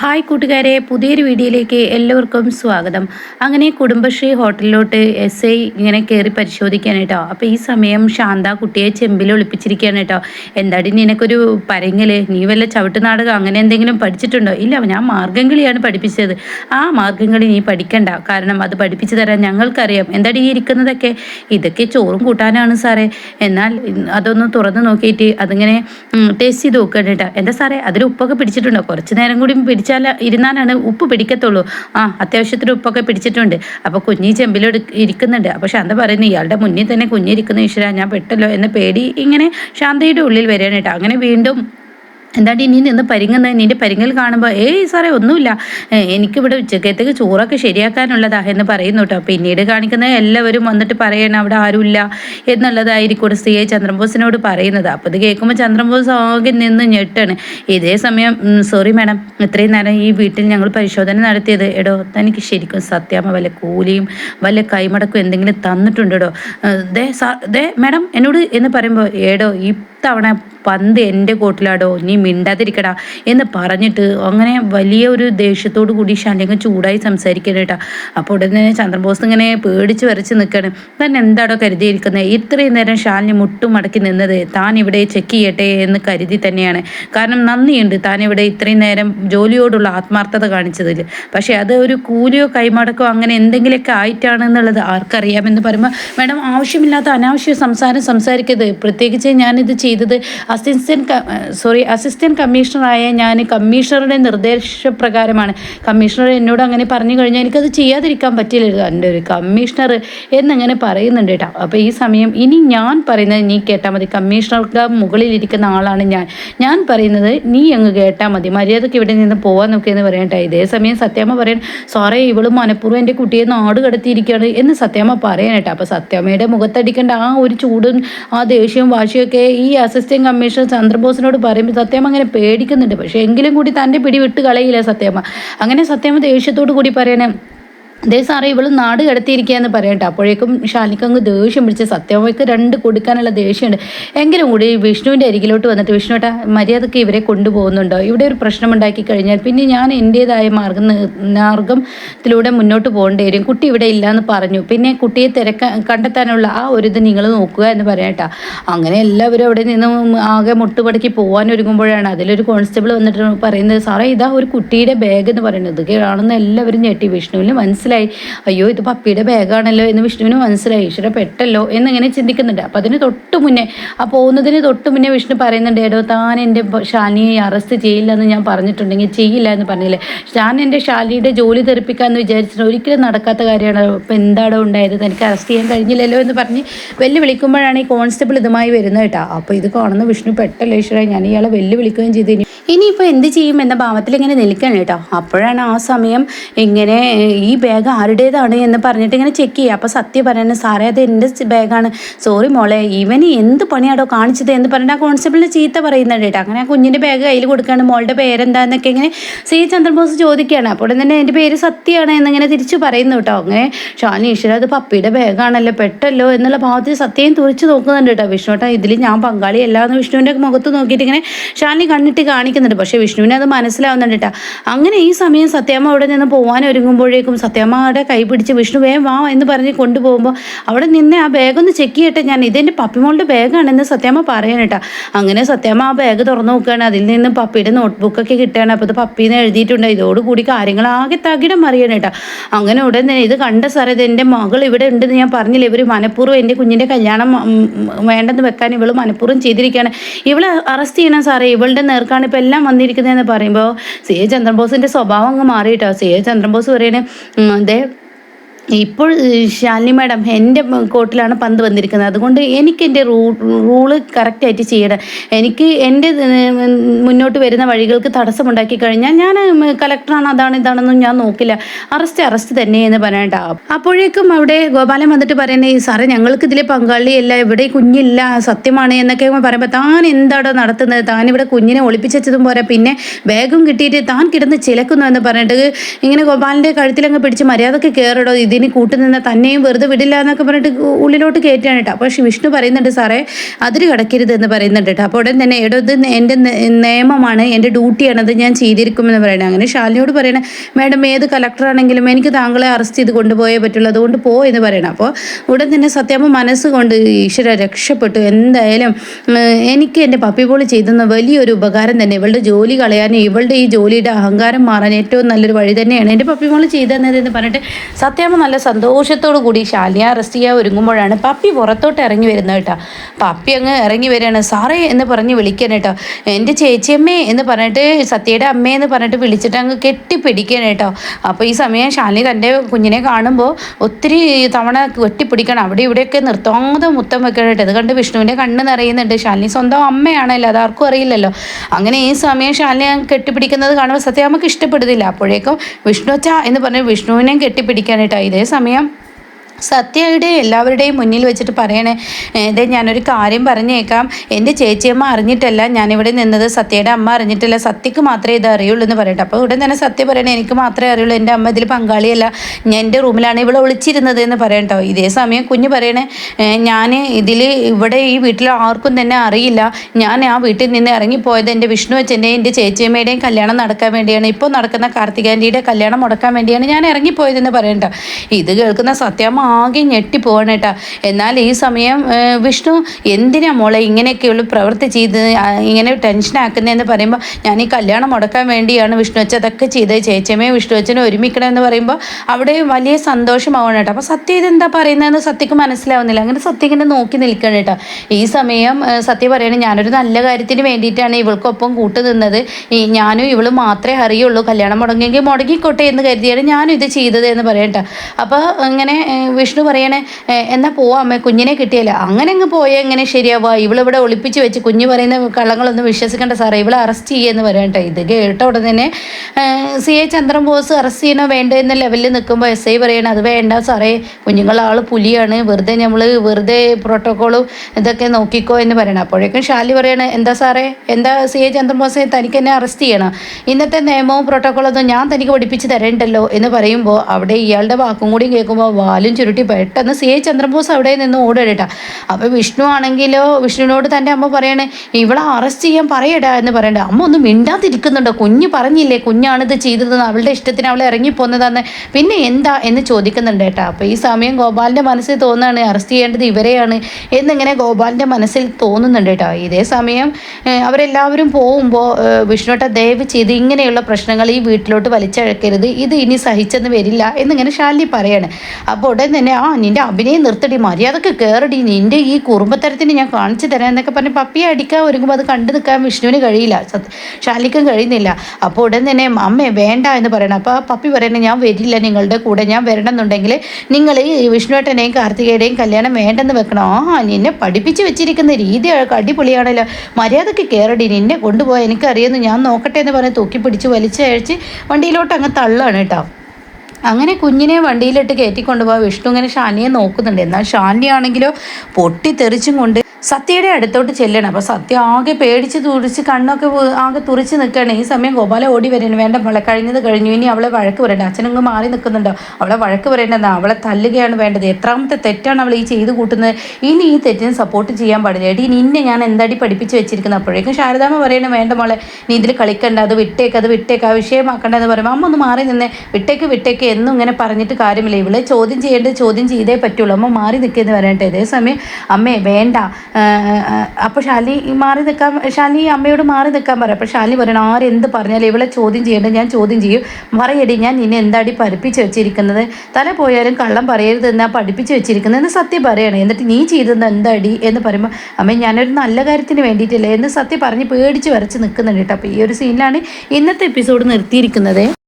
Hi കൂട്ടുകാരെ പുതിയൊരു വീഡിയോയിലേക്ക് എല്ലാവർക്കും സ്വാഗതം. അങ്ങനെ കുടുംബശ്രീ ഹോട്ടലിലോട്ട് എസ് ഐ ഇങ്ങനെ കയറി പരിശോധിക്കാൻ കേട്ടോ. അപ്പോൾ ഈ സമയം ശാന്ത കുട്ടിയെ ചെമ്പിൽ ഒളിപ്പിച്ചിരിക്കുകയാണ് കേട്ടോ. എന്താടി നിനക്കൊരു പരങ്ങൽ നീ വല്ല ചവിട്ട് നാടകം അങ്ങനെ എന്തെങ്കിലും പഠിച്ചിട്ടുണ്ടോ? ഇല്ല ഞാൻ മാർഗം കളിയാണ് പഠിപ്പിച്ചത്. ആ മാർഗം കളി നീ പഠിക്കണ്ട. കാരണം അത് പഠിപ്പിച്ചു തരാൻ ഞങ്ങൾക്കറിയാം. എന്താടി ഈ ഇരിക്കുന്നതൊക്കെ? ഇതൊക്കെ ചോറും കൂട്ടാനാണ് സാറേ. എന്നാൽ അതൊന്ന് തുറന്ന് നോക്കിയിട്ട് അതിങ്ങനെ ടേസ്റ്റ് ചെയ്ത് നോക്കുകയാണ് കേട്ടോ. എന്താ സാറേ അതിൽ ഉപ്പൊക്കെ പിടിച്ചിട്ടുണ്ടോ? കുറച്ച് നേരം കൂടി പിടിച്ചാൽ ഇരുന്നാലാണ് ഉപ്പ് പിടിക്കത്തുള്ളൂ. ആ അത്യാവശ്യത്തിന് ഉപ്പൊക്കെ പിടിച്ചിട്ടുണ്ട്. അപ്പോൾ കുഞ്ഞി ചെമ്പിലെടു ഇരിക്കുന്നുണ്ട്. അപ്പോൾ ശാന്ത പറയുന്നു ഇയാളുടെ മുന്നിൽ തന്നെ കുഞ്ഞിരിക്കുന്ന ഈശ്വര ഞാൻ പെട്ടല്ലോ എന്ന പേടി ഇങ്ങനെ ശാന്തയുടെ ഉള്ളിൽ വരികയാണ് കേട്ടോ. അങ്ങനെ വീണ്ടും എന്താണ്ട് ഇനി നിന്ന് പരിങ്ങുന്നത് നിന്റെ പരിങ്ങൽ കാണുമ്പോൾ ഏയ് സാറേ ഒന്നുമില്ല. എനിക്കിവിടെ ഉച്ചക്കത്തേക്ക് ചോറൊക്കെ ശരിയാക്കാനുള്ളതാ എന്ന് പറയുന്നു കേട്ടോ. പിന്നീട് കാണിക്കുന്ന എല്ലാവരും വന്നിട്ട് പറയണം അവിടെ ആരുമില്ല എന്നുള്ളതായിരിക്കും സി ഐ ചന്ദ്രബോസിനോട് പറയുന്നത്. അപ്പോൾ ഇത് കേൾക്കുമ്പോൾ ചന്ദ്രബോസ് ആകെ നിന്ന് ഞെട്ടാണ്. ഇതേ സമയം സോറി മാഡം ഇത്രയും നേരം ഈ വീട്ടിൽ ഞങ്ങൾ പരിശോധന നടത്തിയത്. എടോ തനിക്ക് ശരിക്കും സത്യാമ വല്ല കൂലിയും വല്ല കൈമടക്കും എന്തെങ്കിലും തന്നിട്ടുണ്ടോ? ദേ സാ ദേ മാഡം എന്നോട് എന്ന് പറയുമ്പോൾ ഏടോ ഇത്തവണ പന്ത് എന്റെ കോട്ടിലാടോ നീ മിണ്ടാതിരിക്കടാ എന്ന് പറഞ്ഞിട്ട് അങ്ങനെ വലിയ ഒരു ദേഷ്യത്തോടു കൂടി ശാലിങ്ങ് ചൂടായി സംസാരിക്കണം കേട്ടോ. അപ്പോൾ ഉടനെ ചന്ദ്രബോസ് ഇങ്ങനെ പേടിച്ച് വരച്ച് നിൽക്കണം താൻ എന്താടോ കരുതിയിരിക്കുന്നത് ഇത്രയും നേരം ശാലിനി മുട്ടും മടക്കി നിന്നത് താൻ ഇവിടെ ചെക്ക് ചെയ്യട്ടെ എന്ന് കരുതി തന്നെയാണ്. കാരണം നന്ദിയുണ്ട് താൻ ഇവിടെ ഇത്രയും നേരം ജോലിയോടുള്ള ആത്മാർത്ഥത കാണിച്ചതിൽ. പക്ഷേ അത് ഒരു കൂലിയോ കൈമടക്കോ അങ്ങനെ എന്തെങ്കിലുമൊക്കെ ആയിട്ടാണ് ആയിട്ടാണെന്നുള്ളത് ആർക്കറിയാമെന്ന് പറയുമ്പോൾ മാഡം ആവശ്യമില്ലാത്ത അനാവശ്യ സംസാരം സംസാരിക്കരുത്. പ്രത്യേകിച്ച് ഞാനിത് ചെയ്തത് അസിസ്റ്റന്റ് സോറി അസിസ്റ്റന്റ് കമ്മീഷണറായ ഞാൻ കമ്മീഷണറുടെ നിർദ്ദേശപ്രകാരമാണ്. കമ്മീഷണർ എന്നോട് അങ്ങനെ പറഞ്ഞു കഴിഞ്ഞാൽ എനിക്കത് ചെയ്യാതിരിക്കാൻ പറ്റില്ലല്ലോ. എന്റെ ഒരു കമ്മീഷണർ എന്നങ്ങനെ പറയുന്നുണ്ട് കേട്ടോ. അപ്പോൾ ഈ സമയം ഇനി ഞാൻ പറയുന്നത് നീ കേട്ടാൽ മതി. കമ്മീഷണർക്ക് മുകളിലിരിക്കുന്ന ആളാണ് ഞാൻ. ഞാൻ പറയുന്നത് നീ അങ്ങ് കേട്ടാൽ മതി. മര്യാദയ്ക്ക് ഇവിടെ നിന്ന് പോകാൻ നോക്കിയെന്ന് പറയട്ടെ ഇതേ സമയം സത്യാമ്മ പറയാൻ സോറേ ഇവൾ മനഃപൂർവം എന്റെ കുട്ടിയെ നാട് കടത്തിയിരിക്കുകയാണ് എന്ന് സത്യാമ്മ പറയാൻ അപ്പോൾ സത്യാമ്മയുടെ മുഖത്തടിക്കേണ്ട ആ ഒരു ചൂടും ആ ദേഷ്യവും വാശിയൊക്കെ ഈ അസിസ്റ്റന്റ് കമ്മീഷണർ ചന്ദ്രബോസിനോട് പറയുമ്പോൾ സത്യമ്മ അങ്ങനെ പേടിക്കുന്നുണ്ട്. പക്ഷേ എങ്കിലും കൂടി തന്റെ പിടി വിട്ട് കളയില്ല സത്യമ്മ. അങ്ങനെ സത്യമ്മ ദേഷ്യത്തോടു കൂടി പറയാൻ അതേ സാറേ ഇവൾ നാട് കിടത്തിയിരിക്കുകയെന്ന് പറയട്ടെ. അപ്പോഴേക്കും ഷാലിക്ക് അങ്ങ് ദേഷ്യം പിടിച്ച് സത്യമ്മയ്ക്ക് രണ്ട് കൊടുക്കാനുള്ള ദേഷ്യമുണ്ട്. എങ്കിലും കൂടി വിഷ്ണുവിന്റെ അരികിലോട്ട് വന്നിട്ട് വിഷ്ണുട്ട മര്യാദയ്ക്ക് ഇവരെ കൊണ്ടുപോകുന്നുണ്ടോ? ഇവിടെ ഒരു പ്രശ്നമുണ്ടാക്കി കഴിഞ്ഞാൽ പിന്നെ ഞാൻ എന്റേതായ മാർഗം മാർഗത്തിലൂടെ മുന്നോട്ട് പോകേണ്ടി വരും. കുട്ടി ഇവിടെ ഇല്ലയെന്ന് പറഞ്ഞു. പിന്നെ കുട്ടിയെ തിരക്കാൻ കണ്ടെത്താനുള്ള ആ ഒരു ഇത് നിങ്ങൾ നോക്കുക എന്ന് പറയട്ടെ. അങ്ങനെ എല്ലാവരും അവിടെ നിന്ന് ആകെ മുട്ടുപടക്കി പോകാൻ ഒരുങ്ങുമ്പോഴാണ് അതിലൊരു കോൺസ്റ്റബിൾ വന്നിട്ട് പറയുന്നത് സാറേ ഇതാ ഒരു കുട്ടിയുടെ ബാഗ് എന്ന് പറയുന്നത്. ഇതൊക്കെ കാണുന്ന എല്ലാവരും ഞെട്ടി. വിഷ്ണുവിന് മനസ്സിലായി. അയ്യോ ഇത് പപ്പിയുടെ ബാഗാണല്ലോ എന്ന് വിഷ്ണുവിന് മനസ്സിലായി. ഈശ്വര പെട്ടല്ലോ എന്നിങ്ങനെ ചിന്തിക്കുന്നുണ്ട്. അപ്പം അതിന് തൊട്ട് മുന്നേ ആ പോകുന്നതിന് തൊട്ട് മുന്നേ വിഷ്ണു പറയുന്നുണ്ട് ഏടോ താൻ എന്റെ ഷാനിയെ അറസ്റ്റ് ചെയ്യില്ല എന്ന് ഞാൻ പറഞ്ഞിട്ടുണ്ടെങ്കിൽ ചെയ്യില്ല എന്ന് പറഞ്ഞില്ലേ? ഞാൻ എന്റെ ഷാലിയുടെ ജോലി തെറിപ്പിക്കാമെന്ന് വിചാരിച്ചിട്ട് ഒരിക്കലും നടക്കാത്ത കാര്യമാണ്. അപ്പം എന്താടോ ഉണ്ടായത്? തനിക്ക് അറസ്റ്റ് ചെയ്യാൻ കഴിഞ്ഞില്ലല്ലോ എന്ന് പറഞ്ഞ് വെല്ലുവിളിക്കുമ്പോഴാണ് ഈ കോൺസ്റ്റബിൾ ഇതുമായി വരുന്നത് കേട്ടോ. അപ്പോൾ ഇത് കാണുന്ന വിഷ്ണു പെട്ടല്ലോ ഈശ്വര ഞാൻ ഇയാളെ വെല്ലുവിളിക്കുകയും ചെയ്തു. ഇനിയിപ്പോൾ എന്ത് ചെയ്യും എന്ന ഭാവത്തിൽ ഇങ്ങനെ നിൽക്കണം കേട്ടോ. അപ്പോഴാണ് ആ സമയം ഇങ്ങനെ ഈ ബാഗ് ആരുടേതാണ് എന്ന് പറഞ്ഞിട്ട് ഇങ്ങനെ ചെക്ക് ചെയ്യുക. അപ്പോൾ സത്യം പറയുന്നത് സാറേ അത് എന്റെ ബാഗാണ് സോറി മോളെ ഇവന് എന്ത് പണിയാടോ കാണിച്ചത്? എന്ന് പറഞ്ഞിട്ട് ആ കോൺസ്റ്റബിളിന് ചീത്ത പറയുന്നുണ്ട് കേട്ടോ. അങ്ങനെ ആ കുഞ്ഞിന്റെ ബാഗ് കയ്യിൽ കൊടുക്കുകയാണ് മോളുടെ പേരെന്താന്നൊക്കെ ഇങ്ങനെ സി. ചന്ദ്രബോസ് ചോദിക്കുകയാണ്. അപ്പോൾ തന്നെ എന്റെ പേര് സത്യമാണ് എന്നിങ്ങനെ തിരിച്ചു പറയുന്നു കേട്ടോ. അങ്ങനെ ഷാനി ഈശ്വര അത് പപ്പിയുടെ ബാഗാണല്ലോ പെട്ടല്ലോ എന്നുള്ള ഭാവത്തിൽ സത്യം തുറിച്ച് നോക്കുന്നുണ്ട് കേട്ടോ വിഷ്ണുട്ടാ ഇതിൽ ഞാൻ പങ്കാളിയല്ല എന്ന് വിഷ്ണുവിന്റെ മുഖത്ത് നോക്കിയിട്ട് ഇങ്ങനെ ഷാനി കണ്ണിട്ട് കാണിക്കുന്നുണ്ട് പക്ഷേ വിഷ്ണുവിനെ അത് മനസ്സിലാവുന്നുണ്ട് അങ്ങനെ ഈ സമയം സത്യാമ്മ അവിടെ നിന്ന് പോകാൻ ഒരുങ്ങുമ്പോഴേക്കും സത്യാമ്മയുടെ കൈ പിടിച്ച് വിഷ്ണു വേഗം വാ എന്ന് പറഞ്ഞ് കൊണ്ടുപോകുമ്പോൾ അവിടെ നിന്ന് ആ ബാഗ് ഒന്ന് ചെക്ക് ചെയ്യട്ടെ. ഞാൻ ഇതെന്റെ പപ്പിമോളുടെ ബാഗാണെന്ന് സത്യാമ്മ പറയാൻ കേട്ടോ അങ്ങനെ സത്യാമ്മ ആ ബാഗ് തുറന്നു നോക്കുകയാണ്. അതിൽ നിന്ന് പപ്പിയുടെ നോട്ട്ബുക്കൊക്കെ കിട്ടുകയാണ്. അപ്പോൾ ഇത് പപ്പിന്ന് എഴുതിയിട്ടുണ്ട്. ഇതോടുകൂടി കാര്യങ്ങൾ ആകെ തകിടം അറിയണം കേട്ടോ അങ്ങനെ ഉടൻ തന്നെ ഇത് കണ്ട സാറേ ഇത് എന്റെ മകൾ ഇവിടെ ഉണ്ടെന്ന് ഞാൻ പറഞ്ഞില്ല? ഇവർ മനഃപൂർവം എന്റെ കുഞ്ഞിന്റെ കല്യാണം വേണ്ടെന്ന് വെക്കാൻ ഇവൾ മനഃപൂർവം ചെയ്തിരിക്കുകയാണ്. ഇവളെ അറസ്റ്റ് ചെയ്യണം സാറേ. ഇവളുടെ നേർക്കാണ് ഇപ്പം എല്ലാം വന്നിരിക്കുന്നതെന്ന് പറയുമ്പോൾ സി എ ചന്ദ്രബോസിന്റെ സ്വഭാവം അങ്ങ് മാറിയിട്ടോ? സി എ ചന്ദ്രബോസ് പറയണേ ദേ ഇപ്പോൾ ശാലിനി മാഡം എന്റെ കോട്ടിലാണ് പന്ത് വന്നിരിക്കുന്നത്. അതുകൊണ്ട് എനിക്ക് എന്റെ റൂ റൂൾ കറക്റ്റായിട്ട് ചെയ്യണം എനിക്ക് എന്റെ മുന്നോട്ട് വരുന്ന വഴികൾക്ക് തടസ്സമുണ്ടാക്കി കഴിഞ്ഞാൽ ഞാൻ കലക്ടറാണ് അതാണ് ഇതാണെന്നും ഞാൻ നോക്കില്ല. അറസ്റ്റ് അറസ്റ്റ് തന്നെ എന്ന് പറയണ്ട. അപ്പോഴേക്കും അവിടെ ഗോപാലൻ വന്നിട്ട് പറയുന്നത് "ഈ സാറേ ഞങ്ങൾക്ക് ഇതിലെ പങ്കാളിയല്ല ഇവിടെ കുഞ്ഞില്ല സത്യമാണ് എന്നൊക്കെ പറയുമ്പോൾ താൻ എന്താടോ നടത്തുന്നത്? താൻ ഇവിടെ കുഞ്ഞിനെ ഒളിപ്പിച്ചതും പോരാ. പിന്നെ ബാഗും കിട്ടിയിട്ട് താൻ കിടന്ന് ചിലക്കുന്നു എന്ന് പറഞ്ഞിട്ട് ഇങ്ങനെ ഗോപാലിന്റെ കഴുത്തിലങ്ങ് പിടിച്ച് മര്യാദയ്ക്ക് കയറിടോ ഇതിൽ ഇതിന് കൂട്ടുനിന്ന തന്നെയും വെറുതെ വിടില്ല എന്നൊക്കെ പറഞ്ഞിട്ട് ഉള്ളിലോട്ട് കയറ്റാണ് കേട്ടോ. അപ്പോൾ വിഷ്ണു പറയുന്നുണ്ട് സാറേ അതിര് കിടക്കരുത് എന്ന് പറയുന്നുണ്ട് കേട്ടോ. അപ്പോൾ ഉടനെ തന്നെ എടോ എന്റെ നിയമമാണ് എന്റെ ഡ്യൂട്ടിയാണ് അത് ഞാൻ ചെയ്തിരിക്കുമെന്ന് പറയണേ. അങ്ങനെ ശാലിനിയോട് പറയണേ മാഡം ഏത് കളക്ടറാണെങ്കിലും എനിക്ക് താങ്കളെ അറസ്റ്റ് ചെയ്ത് കൊണ്ടുപോയേ പറ്റുള്ളൂ. അതുകൊണ്ട് പോ എന്ന് പറയണം. അപ്പോൾ ഉടൻ തന്നെ സത്യാമ്മ മനസ്സുകൊണ്ട് ഈശ്വര രക്ഷപ്പെട്ടു. എന്തായാലും എനിക്ക് എന്റെ പപ്പിപോളി ചെയ്തെന്ന വലിയൊരു ഉപകാരം തന്നെ ഇവളുടെ ജോലി കളയാനും ഇവളുടെ ഈ ജോലിയുടെ അഹങ്കാരം മാറാൻ ഏറ്റവും നല്ലൊരു വഴി തന്നെയാണ് എന്റെ മോൾ ചെയ്തതെന്ന് പറഞ്ഞിട്ട് സത്യാമ്മ നല്ല സന്തോഷത്തോടു കൂടി ശാലിയെ അറസ്റ്റ് ചെയ്യാൻ ഒരുങ്ങുമ്പോഴാണ് പപ്പി പുറത്തോട്ട് ഇറങ്ങി വരുന്നത് കേട്ടോ. പപ്പി അങ്ങ് ഇറങ്ങി വരികയാണ്. സാറേ എന്ന് പറഞ്ഞ് വിളിക്കാൻ കേട്ടോ. എന്റെ ചേച്ചിയമ്മേ എന്ന് പറഞ്ഞിട്ട് സത്യയുടെ അമ്മേ എന്ന് പറഞ്ഞിട്ട് വിളിച്ചിട്ട് അങ്ങ് കെട്ടിപ്പിടിക്കണം കേട്ടോ. അപ്പോൾ ഈ സമയം ശാലിനി തന്റെ കുഞ്ഞിനെ കാണുമ്പോൾ ഒത്തിരി തവണ കെട്ടിപ്പിടിക്കണം. അവിടെ ഇവിടെയൊക്കെ നിർത്താതെ മുത്തം വെക്കണം കേട്ടോ. ഇത് കണ്ട് വിഷ്ണുവിന്റെ കണ്ണ് നിറയുന്നുണ്ട്. ശാലിനി സ്വന്തം അമ്മയാണല്ലോ. അത് ആർക്കും അറിയില്ലല്ലോ. അങ്ങനെ ഈ സമയം ശാലിനി കെട്ടിപ്പിടിക്കുന്നത് കാണുമ്പോൾ സത്യാമ്മക്ക് ഇഷ്ടപ്പെടുന്നില്ല. അപ്പോഴേക്കും വിഷ്ണു അച്ഛ എന്ന് പറഞ്ഞ് വിഷ്ണുവിനെയും കെട്ടിപ്പിടിക്കാനായിട്ടോ ഇതേ സമയം സത്യയുടെ എല്ലാവരുടെയും മുന്നിൽ വെച്ചിട്ട് പറയണേ ഇതേ ഞാനൊരു കാര്യം പറഞ്ഞേക്കാം. എന്റെ ചേച്ചിയമ്മ അറിഞ്ഞിട്ടല്ല ഞാനിവിടെ നിന്നത്. സത്യയുടെ അമ്മ അറിഞ്ഞിട്ടില്ല. സത്യക്ക് മാത്രമേ ഇത് അറിയുള്ളൂ എന്ന് പറയട്ടെ. അപ്പോൾ ഉടൻ തന്നെ സത്യ പറയണേ എനിക്ക് മാത്രമേ അറിയുള്ളൂ. എന്റെ അമ്മ ഇതിൽ പങ്കാളിയല്ല. ഞാൻ എന്റെ റൂമിലാണ് ഇവിടെ ഒളിച്ചിരുന്നത് എന്ന് പറയട്ടോ ഇതേ സമയം കുഞ്ഞ് പറയണേ ഞാൻ ഇതിൽ ഇവിടെ ഈ വീട്ടിൽ ആർക്കും തന്നെ അറിയില്ല. ഞാൻ ആ വീട്ടിൽ നിന്ന് ഇറങ്ങിപ്പോയത് എന്റെ വിഷ്ണു അച്ഛന്റെയും എന്റെ ചേച്ചിയമ്മയുടെയും കല്യാണം നടക്കാൻ വേണ്ടിയാണ്. ഇപ്പോൾ നടക്കുന്ന കാർത്തികാന്റെ കല്യാണം മുടക്കാൻ വേണ്ടിയാണ് ഞാൻ ഇറങ്ങിപ്പോയതെന്ന് പറയണ്ട ഇത് കേൾക്കുന്ന സത്യമ്മ ആകെ ഞെട്ടിപ്പോവാണ് കേട്ടോ. എന്നാൽ ഈ സമയം വിഷ്ണു എന്തിനാ മോളെ ഇങ്ങനെയൊക്കെയുള്ള പ്രവൃത്തി ചെയ്ത് ഇങ്ങനെ ടെൻഷൻ ആക്കുന്നതെന്ന് പറയുമ്പോൾ ഞാൻ ഈ കല്യാണം മുടക്കാൻ വേണ്ടിയാണ് വിഷ്ണു അച്ഛൻ അതൊക്കെ ചെയ്തത്. ചേച്ചമ്മയും വിഷ്ണു അച്ഛനും ഒരുമിക്കണം എന്ന് പറയുമ്പോൾ അവിടെ വലിയ സന്തോഷമാവണം കേട്ടോ. അപ്പോൾ സത്യ ഇതെന്താ പറയുന്നതെന്ന് സത്യക്ക് മനസ്സിലാവുന്നില്ല. അങ്ങനെ സത്യ ഇങ്ങനെ നോക്കി നിൽക്കണം കേട്ടോ. ഈ സമയം സത്യ പറയുകയാണെങ്കിൽ ഞാനൊരു നല്ല കാര്യത്തിന് വേണ്ടിയിട്ടാണ് ഇവൾക്കൊപ്പം കൂട്ടു നിന്നത്. ഈ ഞാനും ഇവളും മാത്രമേ അറിയുള്ളൂ. കല്യാണം മുടങ്ങിയെങ്കിൽ മുടങ്ങിക്കോട്ടെ എന്ന് കരുതിയാണ് ഞാനും ഇത് ചെയ്തത് എന്ന് പറയട്ടെ അപ്പോൾ ഇങ്ങനെ ഏ, വിഷ്ണു പറയണേ "ഏ, എന്നാ പോവാ അമ്മ കുഞ്ഞിനെ കിട്ടിയല്ല? അങ്ങനെ അങ്ങ് പോയാൽ എങ്ങനെ ശരിയാവുക. ഇവളിവിടെ ഒളിപ്പിച്ച് വെച്ച് കുഞ്ഞ് പറയുന്ന കള്ളങ്ങളൊന്നും വിശ്വസിക്കേണ്ട സാറേ. ഇവളെ അറസ്റ്റ് ചെയ്യുമെന്ന് പറയട്ടെ ഇത് കേട്ട ഉടനെ തന്നെ C. A. Chandran Bose arrest ചെയ്യണോ വേണ്ട എന്ന ലെവലിൽ നിൽക്കുമ്പോൾ എസ് ഐ പറയണേ അത് വേണ്ട സാറേ. കുഞ്ഞുങ്ങളെ ആൾ പുലിയാണ്. വെറുതെ നമ്മൾ വെറുതെ പ്രോട്ടോക്കോളും ഇതൊക്കെ നോക്കിക്കോ എന്ന് പറയണം. അപ്പോഴേക്കും ഷാലി പറയണേ എന്താ സാറേ? എന്താ സി. എ. ചന്ദ്രൻ ബോസ് തനിക്ക് എന്നെ അറസ്റ്റ് ചെയ്യണം? ഇന്നത്തെ നിയമവും പ്രോട്ടോക്കോളൊന്നും ഞാൻ തനിക്ക് പഠിപ്പിച്ച് തരേണ്ടല്ലോ? എന്ന് പറയുമ്പോൾ അവിടെ ഇയാളുടെ വാക്കും കൂടി കേൾക്കുമ്പോൾ വാലും ചുരുട്ടി പെട്ടെന്ന് സി എ ചന്ദ്രബോസ് അവിടെ നിന്ന് ഓടിടട്ടാ അപ്പോൾ വിഷ്ണു ആണെങ്കിലോ വിഷ്ണുവിനോട് തന്റെ അമ്മ പറയണേ ഇവളെ അറസ്റ്റ് ചെയ്യാൻ പറയടാ എന്ന് പറയണ്ട. അമ്മ ഒന്നും മിണ്ടാതിരിക്കുന്നുണ്ടോ? കുഞ്ഞ് പറഞ്ഞില്ലേ കുഞ്ഞാണിത് ചെയ്തതെന്ന്. അവളുടെ ഇഷ്ടത്തിന് അവളെ ഇറങ്ങിപ്പോന്നതാന്ന്. പിന്നെ എന്താ എന്ന് ചോദിക്കുന്നുണ്ട് കേട്ടോ. അപ്പോൾ ഈ സമയം ഗോപാലിന്റെ മനസ്സിൽ തോന്നാണ് അറസ്റ്റ് ചെയ്യേണ്ടത് ഇവരെയാണ് എന്നിങ്ങനെ ഗോപാലിന്റെ മനസ്സിൽ തോന്നുന്നുണ്ട് കേട്ടോ. ഇതേ സമയം അവരെല്ലാവരും പോകുമ്പോൾ വിഷ്ണുട്ട ദയവ് ചെയ്ത് ഇങ്ങനെയുള്ള പ്രശ്നങ്ങൾ ഈ വീട്ടിലോട്ട് വലിച്ചഴക്കരുത്. ഇത് ഇനി സഹിച്ചെന്ന് വരില്ല എന്നിങ്ങനെ ശാലി പറയാണ്. അപ്പോൾ ഉടൻ തന്നെ ആ നിന്റെ അഭിനയം നിർത്തടി മര്യാദയ്ക്ക് കയറടി നിന്റെ ഈ കുറുമ്പത്തരത്തിന് ഞാൻ കാണിച്ചു തരാം എന്നൊക്കെ പറഞ്ഞ് പപ്പിയെ അടിക്കാൻ ഒരുങ്ങുമ്പോൾ അത് കണ്ടു നിൽക്കാൻ വിഷ്ണുവിന് കഴിയില്ല. ശാലിക്കും കഴിയുന്നില്ല. അപ്പോൾ ഉടൻ തന്നെ അമ്മ വേണ്ട എന്ന് പറയണം. അപ്പോൾ പപ്പി പറയണേ ഞാൻ വരില്ല നിങ്ങളുടെ കൂടെ ഞാൻ വരണമെന്നുണ്ടെങ്കിൽ നിങ്ങൾ ഈ വിഷ്ണുവേട്ടനെയും കാർത്തികയുടെയും കല്യാണം വേണ്ടെന്ന് വെക്കണം. ആ നിന്നെ പഠിപ്പിച്ച് വെച്ചിരിക്കുന്ന രീതി അടിപൊളിയാണല്ലോ. മര്യാദയ്ക്ക് കയറടി നിന്നെ കൊണ്ടുപോയാൽ എനിക്കറിയുന്നു ഞാൻ നോക്കട്ടെ എന്ന് പറഞ്ഞ് തൂക്കി പിടിച്ച് വലിച്ചയച്ച് വണ്ടിയിലോട്ട് അങ്ങ് തള്ളാണ് കേട്ടോ. അങ്ങനെ കുഞ്ഞിനെ വണ്ടിയിലിട്ട് കയറ്റിക്കൊണ്ടുപോകാൻ വിഷ്ണു ഇങ്ങനെ ഷാനിയെ നോക്കുന്നുണ്ട്. എന്നാൽ ഷാനിയാണെങ്കിലോ പൊട്ടിത്തെറിച്ചും കൊണ്ട് സത്യയുടെ അടുത്തോട്ട് ചെല്ലണം. അപ്പോൾ സത്യ ആകെ പേടിച്ച് തുറിച്ച് കണ്ണൊക്കെ ആകെ തുറിച്ച് നിൽക്കുകയാണ് ഈ സമയം ഗോപാല ഓടി വരണം. വേണ്ട മോളെ കഴിഞ്ഞത് കഴിഞ്ഞു. ഇനി അവളെ വഴക്ക് പറയണ്ട. അച്ഛനങ്ങ് മാറി നിൽക്കുന്നുണ്ടോ അവളെ വഴക്ക് പറയേണ്ടതാ അവളെ തല്ലുകയാണ് വേണ്ടത്. എത്രാമത്തെ തെറ്റാണ് അവൾ ഈ ചെയ്ത് കൂട്ടുന്നത്? ഇനി ഈ തെറ്റിന് സപ്പോർട്ട് ചെയ്യാൻ പാടില്ല. എടി നിന്നെ ഞാൻ എന്താടി പഠിപ്പിച്ച് വെച്ചിരിക്കുന്നത് അപ്പോഴേക്കും ശാരദാമ്മ പറയണം വേണ്ട മോളെ നീ ഇതിൽ കളിക്കണ്ട. അത് വിട്ടേക്ക് അത് വിട്ടേക്ക്. ആ വിഷയമാക്കണ്ട എന്ന് പറയുമ്പോൾ അമ്മ ഒന്ന് മാറി നിന്നേ. വിട്ടേക്ക് വിട്ടേക്ക് എന്നും ഇങ്ങനെ പറഞ്ഞിട്ട് കാര്യമില്ല. ഇവളെ ചോദ്യം ചെയ്യേണ്ടത് ചോദ്യം ചെയ്തേ പറ്റുള്ളൂ. അമ്മ മാറി നിൽക്കുന്നത് പറയട്ടെ. അതേസമയം അമ്മേ വേണ്ട. അപ്പോൾ ഷാലി മാറി നിൽക്കാൻ ഷാലി അമ്മയോട് മാറി നിൽക്കാൻ പറയാം അപ്പോൾ ഷാലി പറയണം ആരെന്ത് പറഞ്ഞാലും ഇവളെ ചോദ്യം ചെയ്യേണ്ടത് ഞാൻ ചോദ്യം ചെയ്യും. പറയടി ഞാൻ നിന്നെ എന്താടി പഠിപ്പിച്ച് വെച്ചിരിക്കുന്നത്? തല പോയാലും കള്ളം പറയരുത് എന്നാ പഠിപ്പിച്ച് വെച്ചിരിക്കുന്നത്? എന്ന് സത്യം പറയണേ. എന്നിട്ട് നീ ചെയ്തത് എന്താടി? എന്ന് പറയുമ്പോൾ അമ്മ ഞാനൊരു നല്ല കാര്യത്തിന് വേണ്ടിയിട്ടില്ല? എന്ന് സത്യം പറഞ്ഞ് പേടിച്ച് വരച്ച് നിൽക്കുന്നുണ്ട് കേട്ടോ. അപ്പോൾ ഈ ഒരു സീനിലാണ് ഇന്നത്തെ എപ്പിസോഡ് നിർത്തിയിരിക്കുന്നത്.